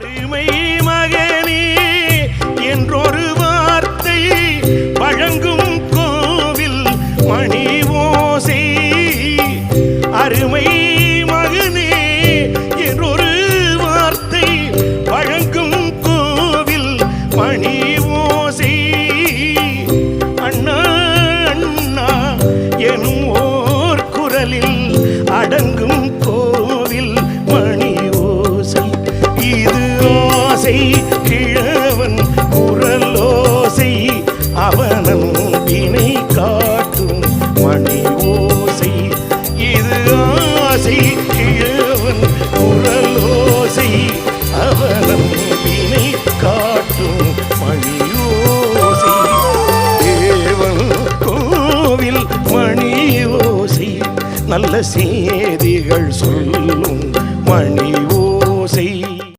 அருமை மகனே என்றொரு வார்த்தை வழங்கும் கோவில் மணி ஓசை அருமை மகனே என்றொரு வார்த்தை வழங்கும் கோவில் மணி ஓசை கிழவன் குரலோசை அவனும் வினை காட்டும் மணி ஓசை இது ஆசை கிழவன் குரலோசை அவனும் வினை காட்டும் மணி ஓசை தேவன் கோவில் மணி ஓசை நல்ல செய்திகள் சொல்லும் மணி ஓசை